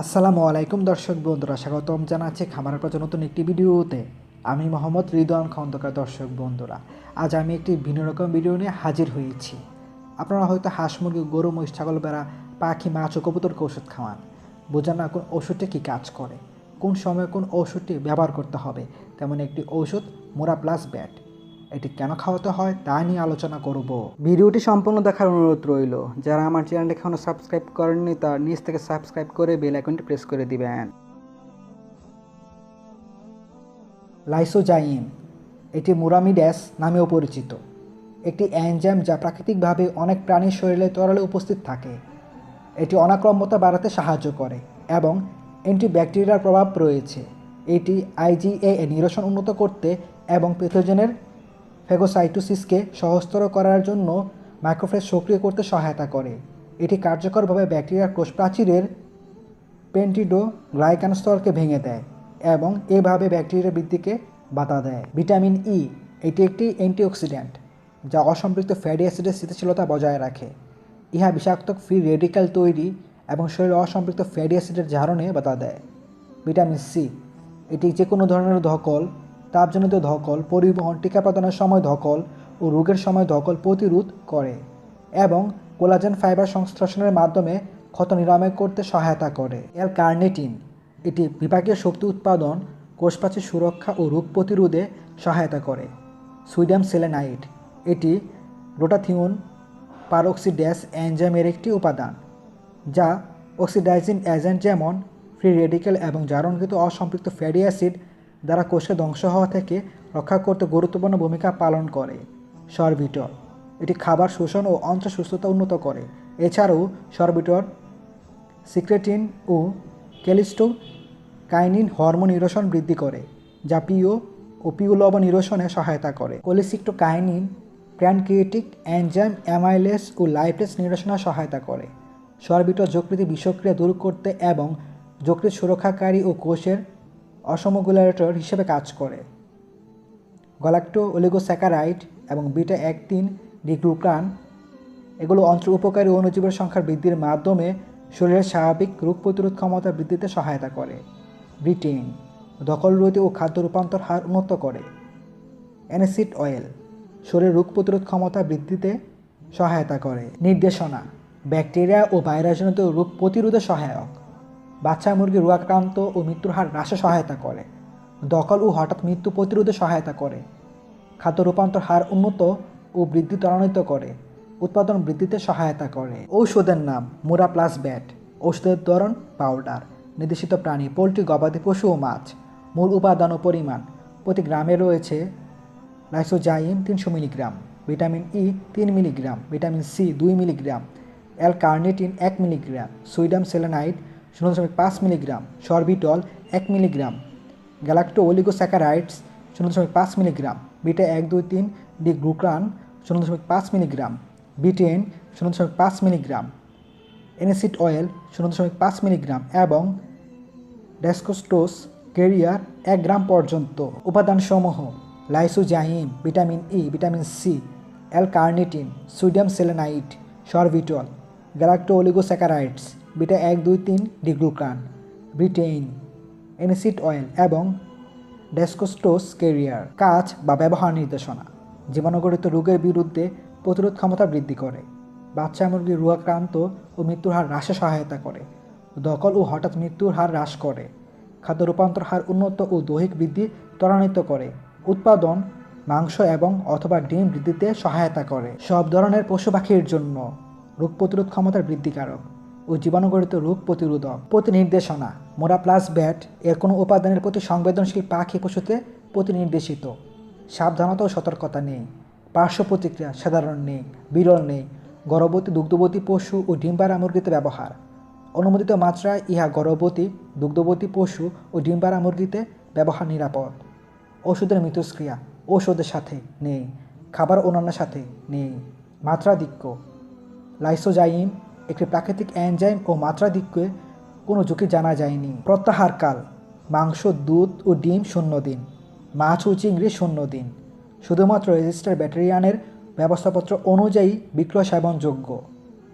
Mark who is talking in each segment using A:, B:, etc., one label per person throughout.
A: আসসালামু আলাইকুম দর্শক বন্ধুরা, স্বাগতম জানাচ্ছি খামারের পর নতুন একটি ভিডিওতে। আমি মোহাম্মদ রিদওয়ান খন্দকার দর্শক বন্ধুরা। আজ আমি একটি ভিন্ন রকম ভিডিও নিয়ে হাজির হয়েছি। আপনারা হয়তো হাঁস, মুরগি, গরু, মহিষ, ছাগল বেড়া পাখি, মাছ ও কবুতরকে ওষুধ খাওয়ান। বোঝেন না কোন ওষুধটি কী কাজ করে, কোন সময় কোন ওষুধটি ব্যবহার করতে হবে। তেমন একটি ঔষধ মোরা প্লাস ব্যাট। এটি কেন খাওয়াতে হয় তা নিয়ে আলোচনা করব। ভিডিওটি সম্পূর্ণ দেখার অনুরোধ রইল, যারা আমার চ্যানেলটি এখনও সাবস্ক্রাইব করেননি তার নিচ থেকে সাবস্ক্রাইব করে বেল আইকনটি প্রেস করে দিবেন। লাইসোজাইম, এটি মুরামিড্যাস নামেও পরিচিত। একটি অ্যানজাম যা প্রাকৃতিকভাবে অনেক প্রাণীর শরীরে তরলে উপস্থিত থাকে। এটি অনাক্রম্যতা বাড়াতে সাহায্য করে এবং অ্যান্টিব্যাকটেরিয়ার প্রভাব রয়েছে। এটি আইজিএ নিরসন উন্নত করতে এবং পেথোজেনের ফেগোসাইটোসিসকে সহজতর করার জন্য মাইক্রোফেজ সক্রিয় করতে সহায়তা করে। এটি কার্যকরভাবে ব্যাকটেরিয়ার কোষ প্রাচীরের পেন্টিডো গ্লাইকান স্তরকে ভেঙে দেয় এবং এভাবে ব্যাকটেরিয়া বৃদ্ধিকে বাধা দেয়। ভিটামিন ই এটি একটি অ্যান্টিঅক্সিডেন্ট যা অসম্পৃক্ত ফ্যাটি অ্যাসিডের স্থিতিশীলতা বজায় রাখে। ইহা বিষাক্ত, ফ্রি রেডিক্যাল তৈরি এবং শরীরে অসম্পৃক্ত ফ্যাটি অ্যাসিডের ধারণে বাধা দেয়। ভিটামিন সি এটি যে কোনো ধরনের ধকল তাপজনিত ধকল, পরিবহন, টিকা প্রদানের সময় ধকল ও রোগের সময় ধকল প্রতিরোধ করে এবং কোলাজেন ফাইবার সংশ্লেষণের মাধ্যমে ক্ষত নিরাময় করতে সহায়তা করে। এল কার্নেটিন এটি বিভাগীয় শক্তি উৎপাদন কোষপ্রাচীর সুরক্ষা ও রোগ প্রতিরোধে সহায়তা করে। সুইডাম সেলেনাইট এটি রোটাথিউন পারঅক্সিডেস এনজাইমের একটি উপাদান, যা অক্সিডাইজিং এজেন্ট যেমন ফ্রি রেডিক্যাল এবং জারণকৃত অসম্পৃক্ত ফ্যাটি অ্যাসিড দ্বারা কোষে ধ্বংস হওয়া থেকে রক্ষা করতে গুরুত্বপূর্ণ ভূমিকা পালন করে। সরবিটল এটি খাবার শোষণ ও অন্ত্র সুস্থতা উন্নত করে। এছাড়াও সরবিটল সিক্রেটিন ও ক্যালিস্টো কাইনিন হরমোন নিরসন বৃদ্ধি করে, যা পিও ও পিওলব নিরসনে সহায়তা করে। Cholecystokinin pancreatic enzyme amylase ও লাইফলেস নিরসনে সহায়তা করে। সরবিটল যকৃতি বিষক্রিয়া দূর করতে এবং যকৃত সুরক্ষাকারী ও কোষের অসমগুলেটর হিসেবে কাজ করে। গলাক্টো ওলিগোস্যাকারাইড এবং বিটা একটিন ডিগ্লুকান এগুলো অন্ত্র উপকারী অণুজীবের সংখ্যার বৃদ্ধির মাধ্যমে শরীরের স্বাভাবিক রোগ প্রতিরোধ ক্ষমতা বৃদ্ধিতে সহায়তা করে। ব্রিটেন দখলরোধী ও খাদ্য রূপান্তর হার উন্নত করে। অ্যানাসিড অয়েল শরীরের রোগ প্রতিরোধ ক্ষমতা বৃদ্ধিতে সহায়তা করে। নির্দেশনা, ব্যাকটেরিয়া ও ভাইরাসজনিত রোগ প্রতিরোধে সহায়ক। বাচ্চা মুরগি রোগাক্রান্ত ও মৃত্যুর হার হ্রাসে সহায়তা করে। দখল ও হঠাৎ মৃত্যু প্রতিরোধে সহায়তা করে। খাদ্য রূপান্তর হার উন্নত ও বৃদ্ধি ত্বরান্বিত করে। উৎপাদন বৃদ্ধিতে সহায়তা করে। ঔষধের নাম মুরা প্লাস ব্যাট। ঔষধের ধরন পাউডার। নির্দেশিত প্রাণী, পোলট্রি, গবাদি পশু ও মাছ। মূল উপাদান ও পরিমাণ। প্রতি গ্রামে রয়েছে লাইসোজাইম তিনশো মিলিগ্রাম, ভিটামিন ই তিন মিলিগ্রাম, ভিটামিন সি দুই মিলিগ্রাম অ্যাল কার্নেটিন এক মিলিগ্রাম সুইডাম সেলেনাইড শূন্য দশমিক পাঁচ মিলিগ্রাম, সরবিটল এক মিলিগ্রাম, গ্যালাক্টো ওলিগোস্যাকারাইডস শূন্য দশমিক পাঁচ মিলিগ্রাম, বিটা এক দুই তিন ডি গ্লুক্রান শূন্য দশমিক পাঁচ মিলিগ্রাম, বিটেন শূন্য দশমিক পাঁচ মিলিগ্রাম, এনএসিড অয়েল শূন্য দশমিক পাঁচ মিলিগ্রাম এবং ডেসকোস্টোস কেরিয়ার এক গ্রাম পর্যন্ত। উপাদানসমূহ lysozyme, vitamin E vitamin C L carnitine sodium selenite sorbitol galacto oligosaccharides beta এক, দুই, তিন ডিগ্লুকান ব্রিটেইন, এনিসিড অয়েল এবং ডেসকোস্টোস কেরিয়ার কাজ বা ব্যবহার নির্দেশনা। জীবাণুগঠিত রোগের বিরুদ্ধে প্রতিরোধ ক্ষমতা বৃদ্ধি করে। বাচ্চা মুরগির রোগাক্রান্ত ও মৃত্যুর হার হ্রাসে সহায়তা করে। দখল ও হঠাৎ মৃত্যুর হার হ্রাস করে। খাদ্য রূপান্তর হার উন্নত ও দৈহিক বৃদ্ধি ত্বরান্বিত করে। উৎপাদন, মাংস এবং অথবা ডিম বৃদ্ধিতে সহায়তা করে। সব ধরনের পশু পাখির জন্য রোগ প্রতিরোধ ক্ষমতার বৃদ্ধিকারক। ও জীবাণুগঠিত রোগ প্রতিরোধক। প্রতি নির্দেশনা মোরা প্লাস ব্যাট এর কোনো উপাদানের প্রতি সংবেদনশীল পাখি পশুতে প্রতিনির্দেশিত। সাবধানতা ও সতর্কতা নেই। পার্শ্ব প্রতিক্রিয়া সাধারণ নেই, বিরল নেই, গর্ভবতী দুগ্ধবতী পশু ও ডিম্বারা মুরগিতে ব্যবহার। অনুমোদিত মাত্রায় ইহা গর্ভবতী দুগ্ধবতী পশু ও ডিম্বারা মুরগিতে ব্যবহার নিরাপদ। ওষুধের মিথস্ক্রিয়া ঔষধের সাথে নেই, খাবার অন্যান্যের সাথে নেই, মাত্রাধিক্য। লাইসোজাইম একটি প্রাকৃতিক এনজাইম ও মাত্রাধিক্যে কোনো ঝুঁকি জানা যায়নি। প্রত্যাহারকাল, মাংস, দুধ ও ডিম শূন্য দিন, মাছ ও চিংড়ি শূন্য দিন। শুধুমাত্র রেজিস্টার ব্যাটারিয়ানের ব্যবস্থাপত্র অনুযায়ী বিক্রয় সেবনযোগ্য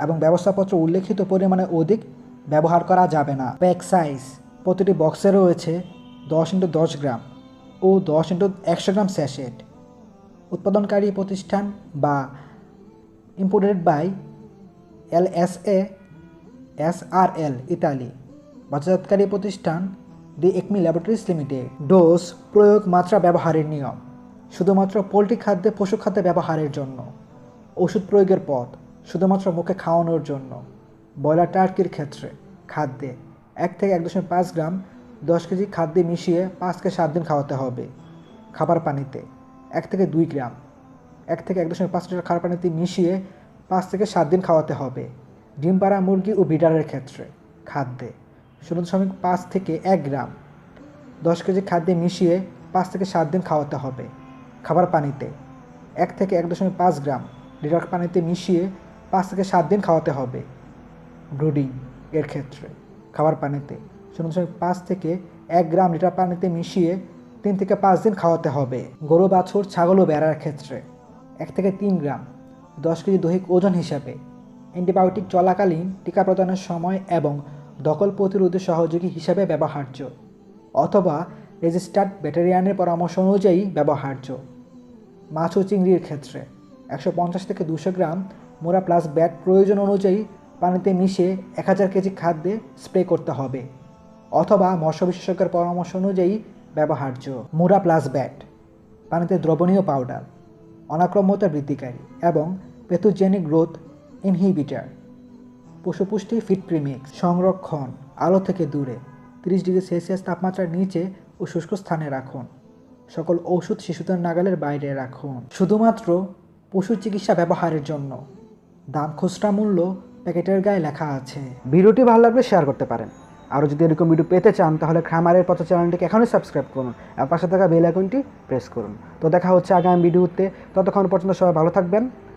A: এবং ব্যবস্থাপত্র উল্লেখিত পরিমাণে অধিক ব্যবহার করা যাবে না। প্যাক সাইজ, প্রতিটি বক্সে রয়েছে দশ ইন্টু দশ গ্রাম ও দশ ইন্টু একশো গ্রাম স্যাশেট উৎপাদনকারী প্রতিষ্ঠান বা imported by L S A, S R L, Italy. বাজারজাতকারী প্রতিষ্ঠান the Acme laboratories limited. Dose, প্রয়োগ, মাত্রা, ব্যবহারের নিয়ম। শুধুমাত্র পোলট্রি খাদ্যে, পশু খাদ্যে ব্যবহারের জন্য। ওষুধ প্রয়োগের পথ, শুধুমাত্র মুখে খাওয়ানোর জন্য। ব্রয়লার টার্কির ক্ষেত্রে, খাদ্যে। এক থেকে এক দশমিক পাঁচ গ্রাম, দশ কেজি খাদ্যে মিশিয়ে পাঁচ থেকে সাত দিন খাওয়াতে হবে। খাবার পানিতে, এক থেকে দুই গ্রাম। এক থেকে এক দশমিক পাঁচ লিটার খাবার পানিতে মিশিয়ে থেকে সাত দিন খাওয়াতে হবে। ডিম পাড়া, মুরগি ও বিডারের ক্ষেত্রে খাদ্যে। শূন্য দশমিক পাঁচ থেকে এক গ্রাম। দশ কেজি খাদ্যে মিশিয়ে পাঁচ থেকে সাত দিন খাওয়াতে হবে। খাবার পানিতে। এক থেকে এক দশমিক পাঁচ গ্রাম। লিটার পানিতে মিশিয়ে পাঁচ থেকে সাত দিন খাওয়াতে হবে। ব্রুডিং এর ক্ষেত্রে। খাবার পানিতে। শূন্য দশমিক পাঁচ থেকে এক গ্রাম লিটার পানিতে মিশিয়ে তিন থেকে পাঁচ দিন খাওয়াতে হবে। গরু, বাছুর, ছাগল ও বেড়ার ক্ষেত্রে। এক থেকে তিন গ্রাম। দশ কেজি দৈহিক ওজন হিসাবে। অ্যান্টিবায়োটিক চলাকালীন টিকা প্রদানের সময় এবং দখল প্রতিরোধে সহযোগী হিসাবে ব্যবহার্য অথবা রেজিস্টার্ড ব্যাটারিয়ানের পরামর্শ অনুযায়ী ব্যবহার্য। মাছ ও চিংড়ির ক্ষেত্রে। একশো পঞ্চাশ থেকে দুশো গ্রাম মোরা প্লাস ব্যাট প্রয়োজন অনুযায়ী পানিতে মিশে এক হাজার কেজি খাদ্যে স্প্রে করতে হবে অথবা মৎস্য বিশেষজ্ঞের পরামর্শ অনুযায়ী ব্যবহার্য মুরা প্লাস ব্যাট। পানিতে দ্রবণীয় পাউডার। অনাক্রম্যতা বৃদ্ধিকারী এবং পেথোজেনিক গ্রোথ ইনহিবিটার, পশুপুষ্টি ফিট প্রিমিক্স, সংরক্ষণ, আলো থেকে দূরে, তিরিশ ডিগ্রি সেলসিয়াস তাপমাত্রার নিচে ও শুষ্ক স্থানে রাখুন। সকল ঔষধ শিশুদের নাগালের বাইরে রাখুন। শুধুমাত্র পশু চিকিৎসা ব্যবহারের জন্য। দাম খুচরা মূল্য প্যাকেটের গায়ে লেখা আছে।
B: ভিডিওটি ভালো লাগলে শেয়ার করতে পারেন। আরও যদি এরকম ভিডিও পেতে চান, তাহলে খামারের পথ চ্যানেলটিকে এখনই সাবস্ক্রাইব করুন আর পাশে থাকা বেল আইকনটি প্রেস করুন। তো দেখা হচ্ছে আগামী ভিডিওতে ততক্ষণ পর্যন্ত সবাই ভালো থাকবেন।